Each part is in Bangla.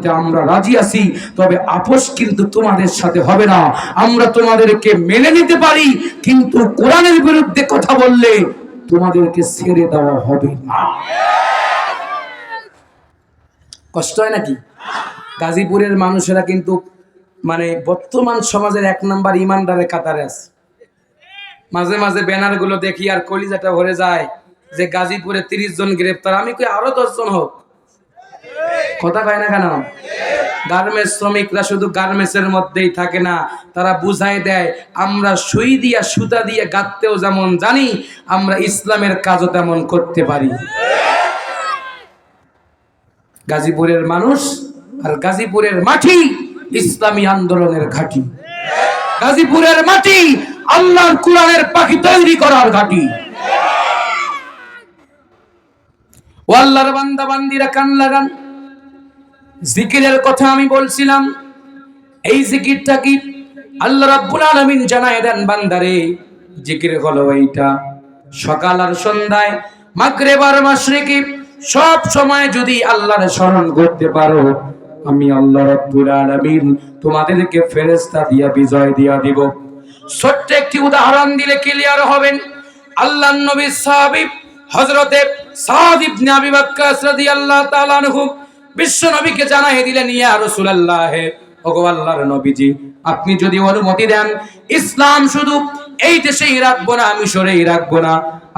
করতে আমরা রাজি আছি, তবে আপোষ কিন্তু তোমাদের সাথে হবে না। আমরা তোমাদেরকে মেনে নিতে পারি, কিন্তু কোরআনের বিরুদ্ধে কথা বললে তোমাদেরকে ছেড়ে দেওয়া হবে না। কষ্ট হয় নাকি? গাজীপুরের মানুষেরা কিন্তু মানে বর্তমান সমাজের এক নাম্বার ইমানদারের কাতারে আছে। মাঝে মাঝে ব্যানারগুলো দেখি আর কলিজাটা ভরে যায় যে গাজীপুরে তিরিশ জন গ্রেপ্তার। আমি কই আরও দশ জন হোক। কথা কয় না কেন? গার্মেন্টস শ্রমিকরা শুধু গার্মেন্টসের মধ্যেই থাকে না, তারা বুঝাই দেয়, আমরা সুই দিয়া সুতা দিয়ে গাঁততেও যেমন জানি, আমরা ইসলামের কাজও তেমন করতে পারি। গাজীপুরের মানুষ আর গাজীপুরের মাটি ইসলামী আন্দোলনের ঘাঁটি। গাজীপুরের মাটি আল্লাহর কোরআনের পাখি তৈরি করার ঘাঁটি। ও আল্লাহর বান্দা বান্দিরা কান লাগান। জিকিরের কথা আমি বলছিলাম। এই জিকিরটা কি আল্লাহ রাব্বুল আলামিন জানায় দেন বান্দারে? জিকির হলো এইটা। সকাল আর সন্ধ্যায়, মাগরিব আর মাশরিকি, সব সময় যদি আল্লাহর স্মরণ করতে পারো, আমি আল্লাহ রাব্বুল আলামিন তোমাদেরকে ফেরেশতা দিয়া বিজয় দিয়া দিব। ছোট্ট একটি উদাহরণ দিলে ক্লিয়ার হবেন। আল্লাহ নবী সাহাবী হযরতে সাদ ইবনে আবি ওয়াক্কাস রাদিয়াল্লাহু তাআলা আনহু বিশ্ব নবীকে জানাই দিলেন, ইয়া রাসূলুল্লাহ, ওগো আল্লাহর নবীজি, আপনি যদি অনুমতি দেন, ইসলাম শুধু এই দেশেই রাখব না, মিশরেই রাখব না,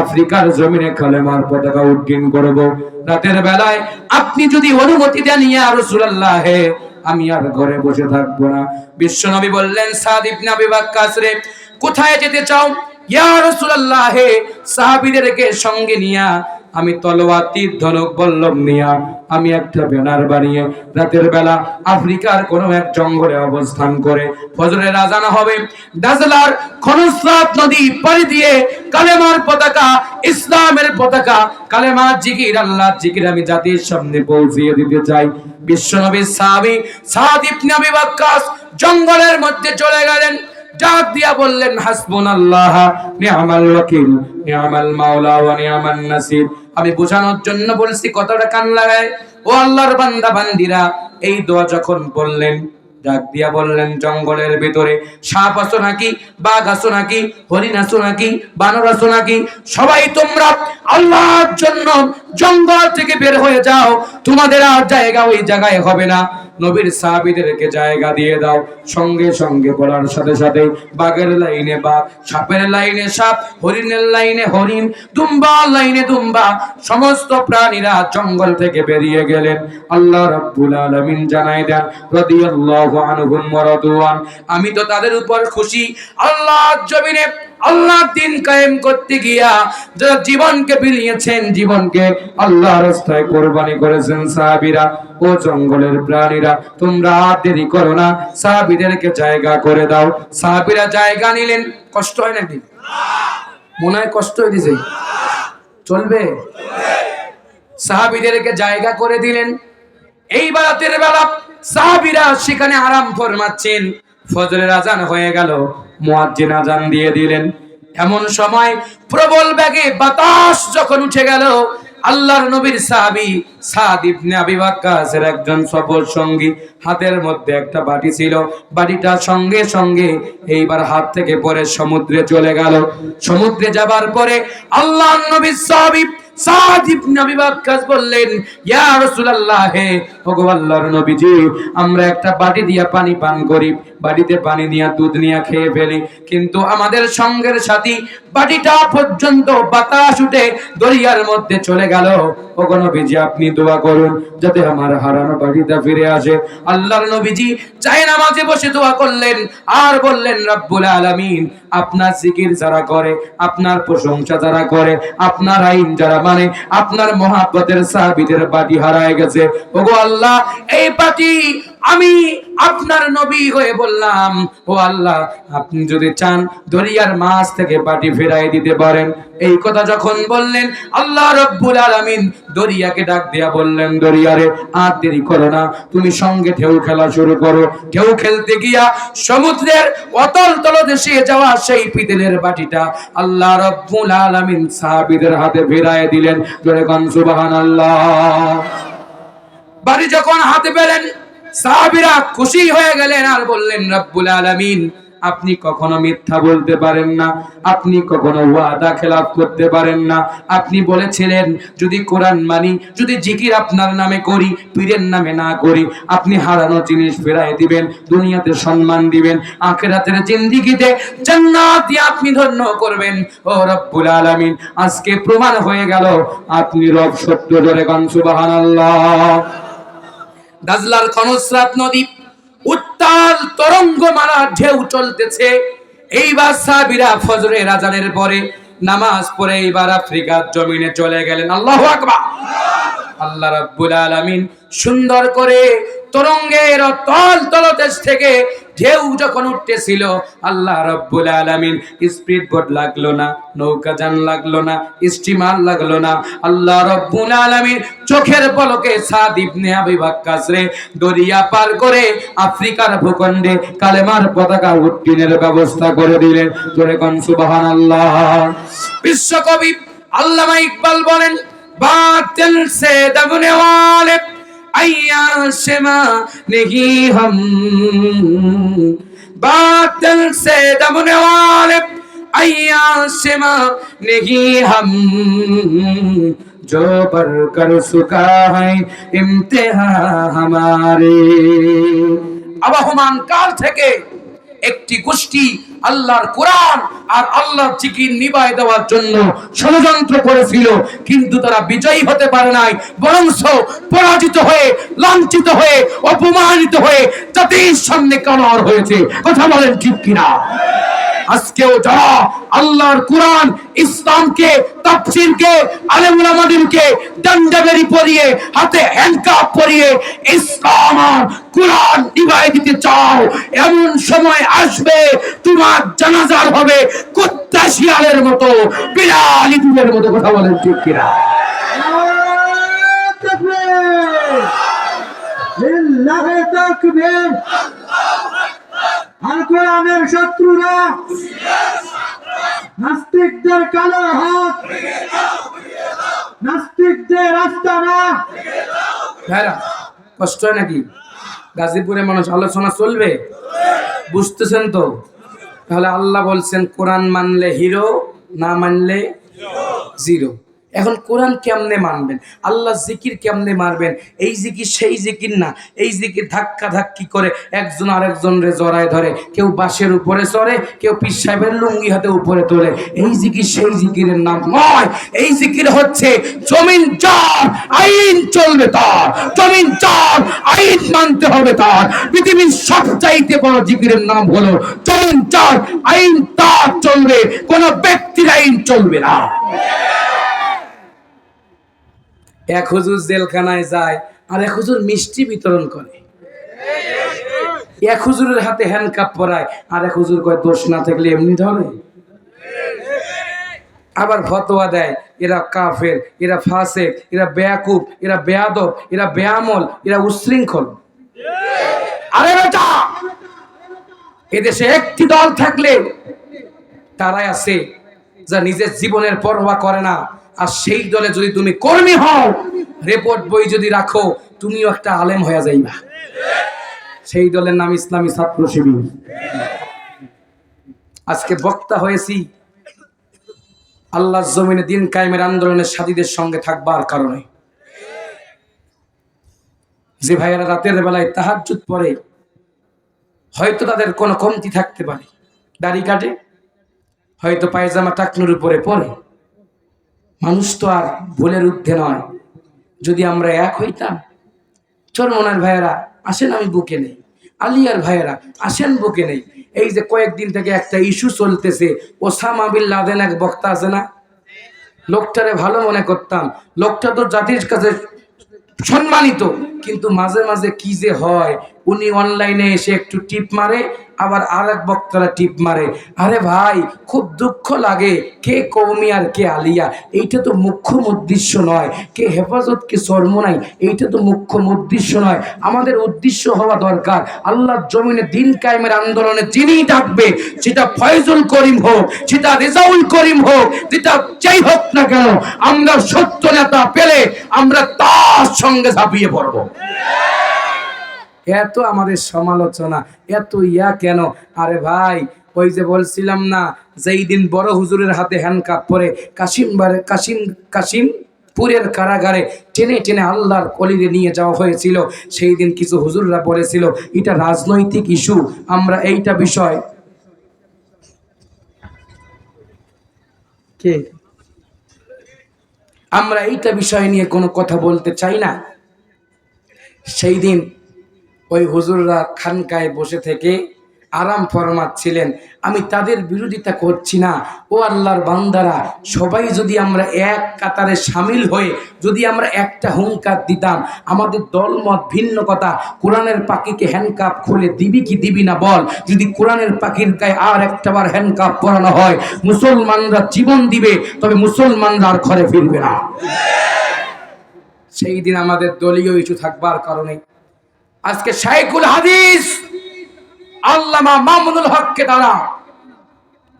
আফ্রিকার জমিনে কালেমার পতাকা উড্ডীন করব। রাতের বেলায় আপনি যদি অনুমতি দেন, ইয়া রাসূলুল্লাহ, আমি আর ঘরে বসে থাকব না। বিশ্ব নবী বললেন, সাদ ইবনে আবি ওয়াক্কাস রে, কোথায় যেতে চাও? ইয়া রাসূলুল্লাহ, সাহাবীদেরকে সঙ্গে নিয়া আমি তলোয়ার তীর ধনুক বল্লভ নিয়া আমি একটা ব্যানার বানিয়ে রাতের বেলা আফ্রিকার কোন এক জঙ্গলে অবস্থান করে ফজরের আজানা হবে। দাজলার খনস্রাত নদী পাড়ি দিয়ে কালেমার পতাকা, ইসলামের পতাকা কালেমার জিকির আল্লাহ জিকির আমি জাতির সামনে পৌঁছিয়ে দিতে চাই। বিশ্বনবী সাহাবী সাদ ইবনে আবি ওয়াক্কাস জঙ্গলের মধ্যে চলে গেলেন। ডাক দিয়া বললেন, হাসবুনাল্লাহ নি'মাল ওয়াকিল নি'মাল মাওলা ওয়া নি'মান নাসির। আমি বোঝানোর জন্য বলছি, কতটা কান লাগায়? ও আল্লাহর বান্দা, বান্দিরা, এই দোয়া যখন বললেন, ডাক দিয়া বললেন জঙ্গলের ভেতরে, সাপ আছো নাকি, বাঘ আছো নাকি, হরিণ আছো নাকি, বানর আছো নাকি, সবাই তোমরা আল্লাহর জন্য জঙ্গল থেকে বের হয়ে যাও, তোমাদের আর জায়গা ওই জায়গায় হবে না। নবীর সাহাবীদেরকে জায়গা দিয়ে দাও। সঙ্গে সঙ্গে বলার সাথে সাথে বাঘের লাইনে বাঘ, সাপের লাইনে সাপ, হরিণের লাইনে হরিণ দুম্বার লাইনে দুম্বা, সমস্ত প্রাণীরা জঙ্গল থেকে বেরিয়ে গেলেন। আল্লাহ রাব্বুল আলামিন জানাই দেন, রাদিয়াল্লাহু আনহুম ওয়া রাদওয়ান, আমি তো তাদের উপর খুশি। আল্লাহর জমিনে আল্লাহ দিন কায়েম করতে গিয়া যারা জীবনকে বিলিয়েছেন, জীবনকে আল্লাহ রাস্তায় কোরবানি করেছেন সাহাবীরা, ও জঙ্গলের প্রাণীরা, তোমরা আর দেরি করো না, সাহাবীদেরকে জায়গা করে দাও। সাহাবীরা জায়গা নিলেন, কষ্ট হয় নাকি? মনে হয় কষ্ট হয়ে দিছে চলবে? সাহাবীদেরকে জায়গা করে দিলেন। এই রাতের বেলা সাহাবীরা সেখানে আরাম ফরমাচ্ছেন। ফজরের আজান হয়ে গেল, মুয়াজ্জিন আজান দিয়ে দিলেন। এমন সময় প্রবল বেগে বাতাস যখন উঠে গেল, আল্লাহর নবীর সাহাবী সাদ ইবনে আবি ওয়াক্কাসের একজন সফর সঙ্গী, হাতের মধ্যে একটা বাটি ছিল। বাটিটা সঙ্গে সঙ্গে এইবার হাত থেকে পরে সমুদ্রে চলে গেল। সমুদ্রে যাবার পরে আল্লাহর নবীর সাহাবী সাদ ইবনে আবি ওয়াক্কাস বললেন, ইয়া রাসূলুল্লাহ, হে ওগো আল্লাহর নবীজি, আমরা একটা বাটি দিয়া পানি পান করি। বাটিতে পানি নিয়া, দুধ নিয়া খেয়ে ফেলি। কিন্তু আমাদের সঙ্গের সাথী বাটিটা পর্যন্ত বাতাস উঠে দরিয়ার মধ্যে চলে গেল। ওগো নবীজি, আপনি দোয়া করুন যাতে আমার হারানো বাটিটা ফিরে আসে। আল্লাহর নবীজি চাই নামাজে বসে দোয়া করলেন, আর বললেন, রব্বুল আলামিন, আপনার জিকির যারা করে, আপনার প্রশংসা যারা করে, আপনার আইন যারা মানে আপনার মহাব্বতের সাহাবীদের বাটি হারায় গেছে। ওগো আল্লাহ, এই বাটি আমি আপনার নবী হয়ে বললাম, ও আল্লাহ, আপনি যদি চান দরিয়ার মাছ থেকে বাটি ফেরাই দিতে পারেন। এই কথা যখন বললেন, আল্লাহ রব্বুল আলামিন দরিয়াকে ডাক দিয়া বললেন, দরিয়ারে, আর দেরি করো না, তুমি সঙ্গে ঢেউ খেলা শুরু করো। ঢেউ খেলতে গিয়া সমুদ্রের অতল তলদেশে যাওয়া সেই পিতলের বাটিটা আল্লাহ রব্বুল আলামিন সাহাবীদের হাতে ফেরায় দিলেন। জোরে সুবহানাল্লাহ। বাড়ি যখন হাতে পেলেন সাহাবীরা খুশি হয়ে গেলেন আর বললেন, রব্বুল আলামিন, আপনি কখনো মিথ্যা বলতে পারেন না, আপনি কখনো ওয়াদা খেলাফ করতে পারেন না। আপনি বলেছিলেন, যদি কোরআন মানি, যদি জিকির আপনার নামে করি, পীরের নামে না করি, আপনি হারানো জিনিস ফেরাই দিবেন, দুনিয়াতে সম্মান দিবেন, আখেরাতের জিন্দিগিতে জান্নাত আপনি ধন্য করবেন। ও রব্বুল আলামিন, আজকে প্রমাণ হয়ে গেল, আপনি রব সত্য ধরে গান, সুবহানাল্লাহ। দাজলার খনস্রাত নদী, উত্তাল তরঙ্গ মারা ঢেউ চলতেছে। এইবার সাবিরা ফজরে রাজারের পরে নামাজ পড়ে এইবার আফ্রিকার জমিনে চলে গেলেন। আল্লাহ আকবার। আল্লাহ রাব্বুল আলামিন সুন্দর করে তরঙ্গের তল তলদেশ থেকে ঢেউ যখন উঠতেছিল, আল্লাহ রব্বুল আলমিন স্পিড বোট লাগল না, নৌকা যান লাগল না স্টিমার লাগল না। আল্লাহ রব্বুল আলমিন চোখের পলকে সাদ ইবনে দরিয়া পার করে আফ্রিকার ভূখণ্ডে কালেমার পতাকা উড্ডিনের ব্যবস্থা করে দিলেন। তোরে কন সুবাহান আল্লাহ বিশ্বকবি আল্লামা ইকবাল বলেন, বাতিল সে দাগুনে ওয়ালে عیاشما نہیں ہم باطل سے دمنے والے عیاشما نہیں ہم جو پر کر سکا ہے امتحان ہمارے আবহমান কাল থেকে একটি গোষ্ঠী আল্লাহর কোরআন আর আল্লাহর চিকির নিবাই দেওয়ার জন্য ষড়যন্ত্র করেছিল। কিন্তু তারা বিজয়ী হতে পারে নাই, বরংস পরাজিত হয়ে, লাঞ্ছিত হয়ে, অপমানিত হয়ে জাতির সামনে কালার হয়েছে। কথা বলেন ঠিক কিনা? আজকেও যারা আল্লাহর কোরআন, ইসলামকে, তাফসীরকে, আলেমুল আমাদিনকে দণ্ডবেরি পরিয়ে, হাতে হ্যান্ডকাপ পরিয়ে ইসলাম কোরআন নিভাই দিতে চাও, এমন সময় আসবে তোমার জানাজার হবে কুত্তা শিয়ালের মতো, বিড়াল ইঁদুরের মতো কথা বলেন ঠিক কিনা? আল কোরআনের শত্রুরা। নাস্তিকদের কালো হাত। নাস্তিকদের আস্তানা। ভাইরা, কষ্ট নাকি? গাজীপুরে মানুষ আলোচনা চলবে? বুঝতেছেন তো? তাহলে আল্লাহ বলছেন, কোরআন মানলে হিরো, না মানলে জিরো। এখন কোরআন কেমনে মানবেন? আল্লাহ জিকির কেমনে মারবেন? এই জিকির সেই জিকির না। এই জিকির ধাক্কা ধাক্কি করে একজন আরেকজন রে জড়ায় ধরে। কেউ বাঁশের উপরে চড়ে, কেউ পীর সাহেবের লুঙ্গি হাতে উপরে তোলে। এই জিকির সেই জিকিরের নাম নয়। এই জিকির হচ্ছে জমিন চার আইন চলবে তার। জমিন চার আইন মানতে হবে তার। পৃথিবীর সবচাইতে বড় জিকিরের নাম হলো জমিন চার আইন তার চলবে। কোন ব্যক্তির আইন চলবে না। এক হুজুর জেলখানায় যায় আর এক হুজুর মিষ্টি বিতরণ করে। এক হুজুরের হাতে হ্যান্ডকাপ পরায়, আর এক হুজুর কয়, দোষ না থাকলে এমনি ধরে। আবার ফতোয়া দেয়, এরা কাফের, এরা ফাসেক, এরা বেয়াকুব, এরা বেয়াদব, এরা বেয়ামল, এরা উশৃঙ্খল। আরে বেটা! এদেশে একটি দল থাকলে তারাই আছে যা নিজের জীবনের পরোয়া করে না। আর সেই দলে যদি তুমি কর্মী হও রেপোর্ট বই যদি রাখো, তুমিও একটা আলেম হয়ে যাইবা। সেই দলের নাম ইসলামী ছাত্র শিবির। আজকে বক্তা হয়েছি। আল্লাহর জমিনে দিন কায়েমের আন্দোলনের সাথীদের সঙ্গে থাকবার কারণে। যে ভাইয়েরা রাতের বেলায় তাহাজ্জুদ পড়ে, হয়তো তাদের কোনো কমতি থাকতে পারে। দাড়ি কাটে, হয়তো পায়জামা টাকনুর উপরে পরে। মানুষ তো আর ভুলের ঊর্ধ্বে নয়। যদি আমরা এক হইতাম চরমনার ভাইয়েরা, আসেন আমি বুকে নেই। আলিয়ার ভাইয়েরা, আসেন বুকে নেই। এই যে কয়েকদিন থেকে একটা ইস্যু চলতেছে, ওসামা বিন লাদেন এক বক্তা আছে না? লোকটারে ভালো মনে করতাম। লোকটা তো জাতির কাছে সম্মানিত, কিন্তু মাঝে মাঝে কি যে হয়, উনি অনলাইনে এসে একটু টিপ মারে আবার আর এক বক্তারা টিপ মারে, আরে ভাই, খুব দুঃখ লাগে, কে কৌমি আর কে আলিয়া? এইটা তো মুখ্য উদ্দেশ্য নয়। কে হেফাজত, কে সর্বনাই এইটা তো মুখ্য উদ্দেশ্য নয়। আমাদের উদ্দেশ্য হওয়া দরকার। আল্লাহর জমিনে দিন কায়েমের আন্দোলনে যিনি ডাকবে, সেটা ফয়জুল করিম হোক, সেটা রেজাউল করিম হোক, যেটা যাই হোক না কেন, আমরা সত্য নেতা পেলে আমরা তার সঙ্গে ঝাঁপিয়ে পড়ব। এত আমাদের সমালোচনা, এত ইয়া কেন? আরে ভাই, ওই যে বলছিলাম না, যেই দিন বড় হুজুরের হাতে হ্যান্ডকাপ পরে কাশিম কাশিম কাশিম পুরের কারাগারে টেনে টেনে আল্লাহর কলিরে নিয়ে যাওয়া হয়েছিল, সেই দিন কিছু হুজুররা বলেছিল, এটা রাজনৈতিক ইস্যু আমরা এইটা বিষয় কে? আমরা এইটা বিষয় নিয়ে কোনো কথা বলতে চাই না? সেই দিন ওই হুজুররা খানকায় বসে থেকে আরাম ফরমাচ্ছিলেন। আমি তাদের বিরোধিতা করছি না। ও আল্লাহর বান্দারা, সবাই যদি আমরা এক কাতারে সামিল হয়ে যদি আমরা একটা হুঙ্কার দিতাম, আমাদের দলমত ভিন্ন কথা। কোরআনের পাখিকে হ্যান্ডকাপ খুলে দিবি কি দিবি না বল। যদি কোরআনের পাখির গায়ে আর একটাবার হ্যান্ডকাপ পরানো হয়, মুসলমানরা জীবন দিবে, তবে মুসলমানরা আর ঘরে ফিরবে না। সেই দিন আমাদের দলীয় ইস্যু থাকবার কারণে আজকে শাইকুল হাদিস আল্লামা মামুনুল হককে তারা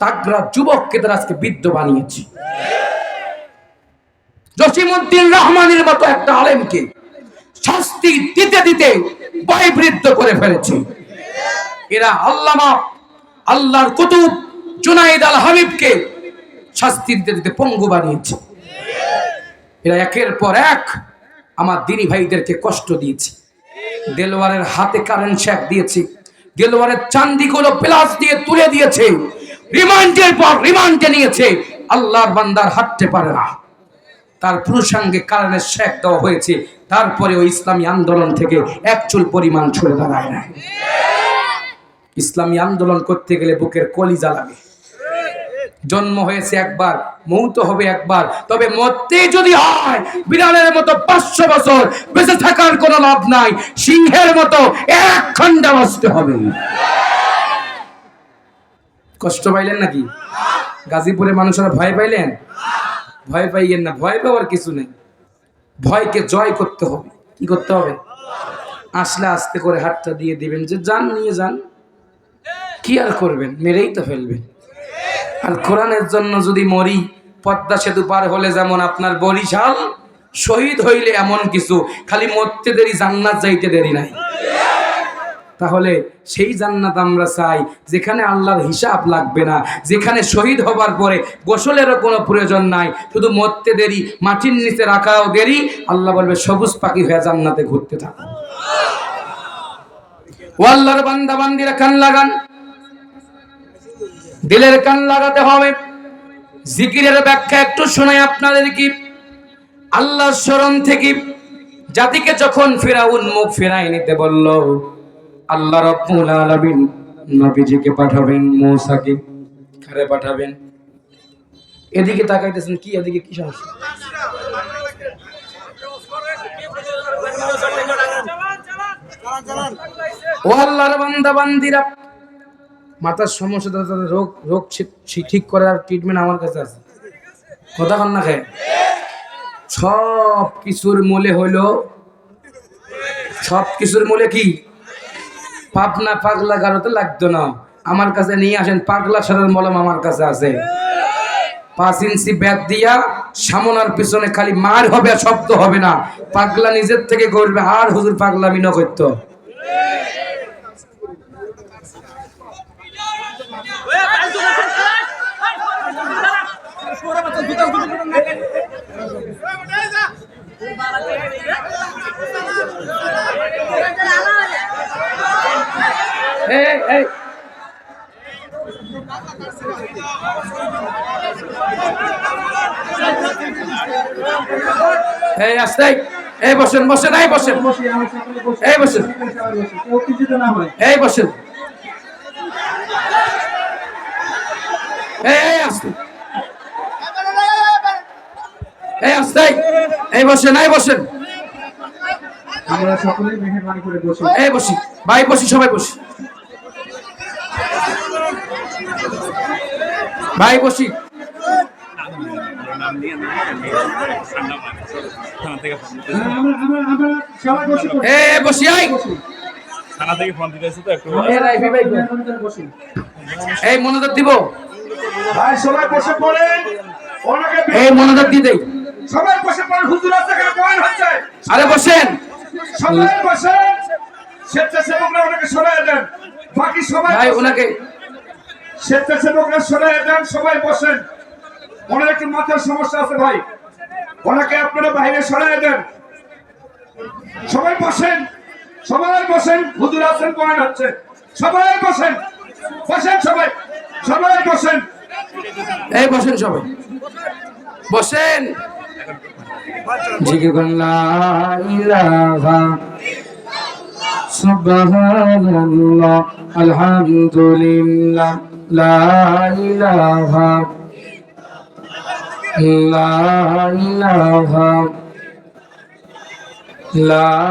তাগরা যুবককে তারা আজকে বৃদ্ধ বানিয়েছে। জসিমউদ্দিন রহমানের মতো একটা আলেমকে শাস্তি দিতে দিতে বয়বৃদ্ধ করে ফেলেছে। এরা আল্লামা আল্লাহর কুতুব জুনাইদ আল হাবিবকে শাস্তি দিতে দিতে পঙ্গু বানিয়েছে। এরা একের পর এক আমার দিনী ভাইদেরকে কষ্ট দিয়েছে। দেলোয়ারের হাতে কারেন্ট শ্যাক দিয়েছে। দেলোয়ারের চান্দিগুলো প্লাস দিয়ে তুলে দিয়েছে। রিমান্ডের পর রিমান্ডে নিয়েছে। আল্লাহর বান্দার হাঁটতে পারে না। তার পুরুষাঙ্গে কারণের শেখ দেওয়া হয়েছে। তারপরে ওই ইসলামী আন্দোলন থেকে একচুল পরিমাণ ছড়ে দাঁড়ায় না ইসলামী আন্দোলন করতে গেলে বুকের কলিজা লাগে। জন্ম হয়েছে একবার, মৌত হবে একবার। তবে মরতেই যদি হয়, বিড়ালের মতো পাঁচশো বছর বেঁচে থাকার কোনো লাভ নাই। সিংহের মতো এক খন্ডা বাঁচতে হবে। কষ্ট পাইলেন নাকি? গাজীপুরে মানুষেরা ভয় পাইলেন? ভয় পাইয়েন না, ভয় পাওয়ার কিছু নেই। ভয়কে জয় করতে হবে। কি করতে হবে? আসলে আস্তে করে হাতটা দিয়ে দিবেন, যে যান, নিয়ে যান। কি আর করবেন? মেরেই তো ফেলবেন। আর কোরআনের জন্য যদি মরি, পদ্মা সেতু পার হলে যেমন আপনার বরিশাল, শহীদ হইলে এমন কিছু, খালি মরতে দেরি, জান্নাত যাইতে দেরি নাই। তাহলে সেই জান্নাত আমরা চাই, যেখানে আল্লাহর হিসাব লাগবে না, যেখানে শহীদ হবার পরে গোসলেরও কোনো প্রয়োজন নাই, শুধু মরতে দেরি, মাটির নিচে রাখাও দেরি, আল্লাহ বলবে, সবুজ পাখি হয়ে জান্নাতে ঘুরতে থাকো। ও আল্লাহর বান্দা, বান্দিরা কান লাগান। দিলের কান লাগাতে হবে। জিকিরের ব্যাখ্যা একটু শোনাই আপনাদের কি আল্লাহর স্মরণ থেকে জাতিকে যখন ফেরাউন মুখ ফেরাই নিতে বলল, আল্লাহ রব্বুল আলামিন নবীজিকে পাঠাবেন, মূসাকে কারে পাঠাবেন। এদিকে তাকাইতেছেন, কি এদিকে কি সমস্যা? ও আল্লাহর বান্দা, বান্দিরা মাথার সমস্যা, তাদের রোগ রোগ ঠিক- করার ট্রিটমেন্ট আমার কাছে আছে। কথা কন না সব কিছুর মূলে হইল, সব কিছুর মূলে কি? পাবনা পাগলা গারোতে লাগতো না। আমার কাছে নিয়ে আসেন, পাগলা সারের মলম আমার কাছে আছে। পাঁচ ইঞ্চি ব্যাট দিয়া সামনার পিছনে খালি মার হবে শব্দ হবে না। পাগলা নিজের থেকে করবে আর হুজুর পাগলা মিনো করতো। এই এই, এই বসেন বসেন এই বসেন। সকলে। এই বসেন। এই বসেন। এই আস্তে এই আস্তে এই বসেন এই বসেন। আমরা সকলেই মেহেরবানি করে বসি। এই বসি। ভাই বসি সবাই বসি। ভাই বসি। হ্যাঁ, বসি আই থানা থেকে ফোন তো একটু এই মনোযোগ দিব। ভাই সবাই বসে পড়েন। এই মনোযোগ দিয়ে সবাই বসে পড়েন। হুজুর আছে এখানে বয়ান হচ্ছে? আরে বসেন। সবাই বসেন। স্বেচ্ছাসেবকরা ওনাকে সরাই দেন। বাকি সবাই ভাই ওনাকে স্বেচ্ছাসেবকরা সরে দেন, সবাই বসেন। ওনার একটু মাথার সমস্যা আছে ভাই। ওনাকে আপনারা বাইরে সরাই দেন। সবাই বসেন সবাই বসেন। হুজুর আছেন পয়েন্ট হচ্ছে। সবাই বসেন বসেন সবাই সবাই বসেন। এই বসেন সবাই। বসেন। জিকির সুবহানাল্লাহ, আলহামদুলিল্লাহ। লা ইলাহা লা ইলাহা লা